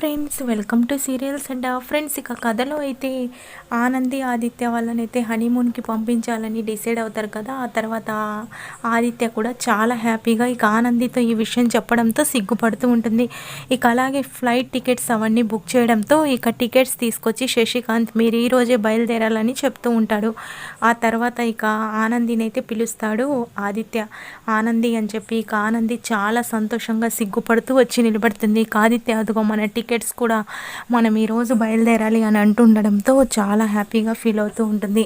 Friends welcome to serials and friends ఇక కథలో అయితే ఆనంది ఆదిత్య వాళ్ళనైతే హనీమూన్కి పంపించాలని డిసైడ్ అవుతారు కదా. ఆ తర్వాత ఆదిత్య కూడా చాలా హ్యాపీగా ఇక ఆనందితో ఈ విషయం చెప్పడంతో సిగ్గుపడుతూ ఉంటుంది. ఇక అలాగే ఫ్లైట్ టికెట్స్ అవన్నీ బుక్ చేయడంతో ఇక టికెట్స్ తీసుకొచ్చి శశికాంత్ మీరు ఈరోజే బయలుదేరాలని చెప్తూ ఉంటాడు. ఆ తర్వాత ఇక ఆనందిని అయితే పిలుస్తాడు ఆదిత్య. ఆనంది అని చెప్పి ఇక ఆనంది చాలా సంతోషంగా సిగ్గుపడుతూ వచ్చి నిలబడుతుంది. ఇక ఆదిత్య అదిగో మన టికెట్ టికెట్స్ కూడా మనం ఈరోజు బయలుదేరాలి అని అంటుండడంతో చాలా హ్యాపీగా ఫీల్ అవుతూ ఉంటుంది.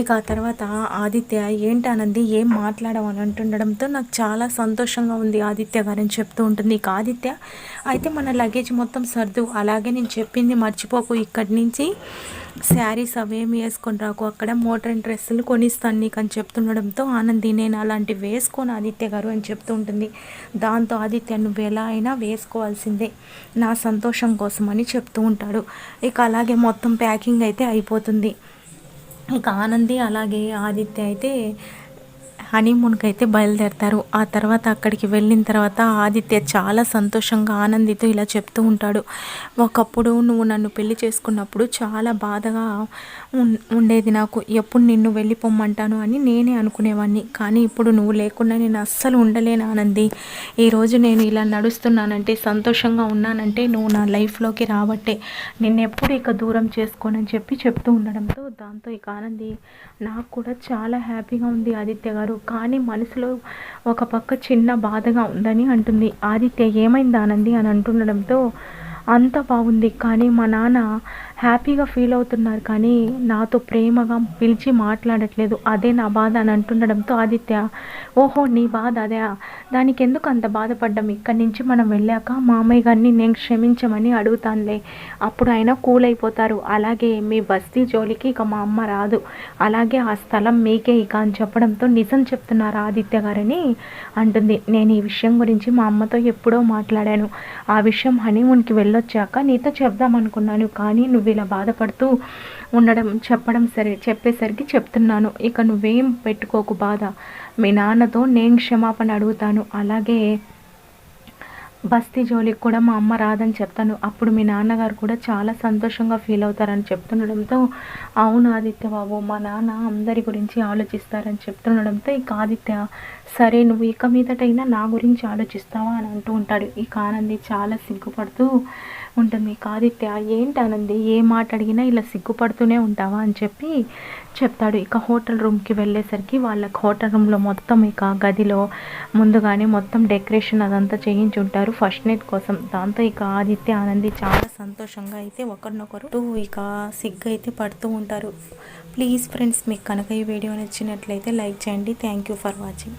ఇక ఆ తర్వాత ఆదిత్య ఏంటి అనంది? ఏం మాట్లాడమని అంటుండడంతో నాకు చాలా సంతోషంగా ఉంది ఆదిత్య గారని చెప్తూ ఉంటుంది. ఇక ఆదిత్య అయితే మన లగేజ్ మొత్తం సర్దు. అలాగే నేను చెప్పింది మర్చిపోకు. ఇక్కడి నుంచి శారీస్ అవేమి వేసుకొని రాకు. అక్కడ మోడర్న్ డ్రెస్సులు కొనిస్తాను నీకు అని చెప్తుండడంతో ఆనంది నేను అలాంటివి వేసుకోను ఆదిత్య గారు అని చెప్తూ ఉంటుంది. దాంతో ఆదిత్య నువ్వు ఎలా అయినా వేసుకోవాల్సిందే. నా సంతోషం కోసం అని చెప్తూ ఉంటాడు. ఇక అలాగే మొత్తం ప్యాకింగ్ అయితే అయిపోతుంది. ఇక ఆనంది అలాగే ఆదిత్య అయితే హనీమూన్కి అయితే బయలుదేరతారు. ఆ తర్వాత అక్కడికి వెళ్ళిన తర్వాత ఆదిత్య చాలా సంతోషంగా ఆనందితో ఇలా చెప్తూ ఉంటాడు. ఒకప్పుడు నువ్వు నన్ను పెళ్ళి చేసుకున్నప్పుడు చాలా బాధగా ఉండేది నాకు. ఎప్పుడు నిన్ను వెళ్ళిపోమ్మంటాను అని నేనే అనుకునేవాడిని కానీ ఇప్పుడు నువ్వు లేకుండా నేను అస్సలు ఉండలేను ఆనంది. ఈరోజు నేను ఇలా నడుస్తున్నానంటే సంతోషంగా ఉన్నానంటే నువ్వు నా లైఫ్లోకి రాబట్టే నిన్నెప్పుడు ఇక దూరం చేసుకోనని చెప్పి చెప్తూ ఉండడంతో దాంతో ఇక ఆనంది నాకు కూడా చాలా హ్యాపీగా ఉంది ఆదిత్య గారు. కానీ మనసులో ఒక పక్క చిన్న బాధగా ఉందని అంటుంది. ఆదిత్య ఏమైంది ఆనంది అని అంటుండడంతో అంత బాగుంది కానీ మా నాన్న హ్యాపీగా ఫీల్ అవుతున్నారు. కానీ నాతో ప్రేమగా పిలిచి మాట్లాడట్లేదు. అదే నా బాధ అని అంటుండడంతో ఆదిత్య ఓహో నీ బాధ అదే. దానికి ఎందుకు అంత బాధపడ్డం? ఇక్కడి నుంచి మనం వెళ్ళాక మామయ్య గారిని నేను క్షమించమని అడుగుతానులే. అప్పుడు ఆయన కూల్ అయిపోతారు. అలాగే మీ బస్తీ జోలికి ఇక మా అమ్మ రాదు. అలాగే ఆ స్థలం మీకే ఇక అని చెప్పడంతో నిజం చెప్తున్నారు ఆదిత్య గారని అంటుంది. నేను ఈ విషయం గురించి మా అమ్మతో ఎప్పుడో మాట్లాడాను. ఆ విషయం హనీమూన్కి వెళ్ళొచ్చాక నీతో చెప్దామనుకున్నాను. కానీ నువ్వు ఇలా బాధపడుతూ ఉండడం చెప్పడం సరే చెప్పేసరికి చెప్తున్నాను. ఇక నువ్వేం పెట్టుకోకు బాధ. మీ నాన్నతో నేను క్షమాపణ అడుగుతాను. అలాగే బస్తీ జోలికి కూడా మా అమ్మ రాదని చెప్తాను. అప్పుడు మీ నాన్నగారు కూడా చాలా సంతోషంగా ఫీల్ అవుతారని చెప్తుండడంతో అవును ఆదిత్య బాబు మా నాన్న అందరి గురించి ఆలోచిస్తారని చెప్తుండడంతో ఇక ఆదిత్య సరే నువ్వు ఇక మీదటైనా నా గురించి ఆలోచిస్తావా అని అంటూ ఉంటాడు. ఇక ఆనంది చాలా సిగ్గుపడుతూ ఉంటుంది. ఆదిత్య ఏంటి ఆనంది ఏ మాట అడిగినా ఇలా సిగ్గుపడుతూనే ఉంటావా అని చెప్పి చెప్తాడు. ఇక హోటల్ రూమ్కి వెళ్ళేసరికి వాళ్ళకి హోటల్ రూమ్లో మొత్తం ఇక గదిలో ముందుగానే మొత్తం డెకరేషన్ అదంతా చేయించుంటారు. ఫస్ట్ నైట్ కోసం. దాంతో ఇక ఆదిత్య ఆనంది చాలా సంతోషంగా అయితే ఒకరినొకరు ఇక సిగ్గు అయితే పడుతూ ఉంటారు. ప్లీజ్ ఫ్రెండ్స్ మీకు కనుక ఈ వీడియో నచ్చినట్లయితే లైక్ చేయండి. Thank you for watching.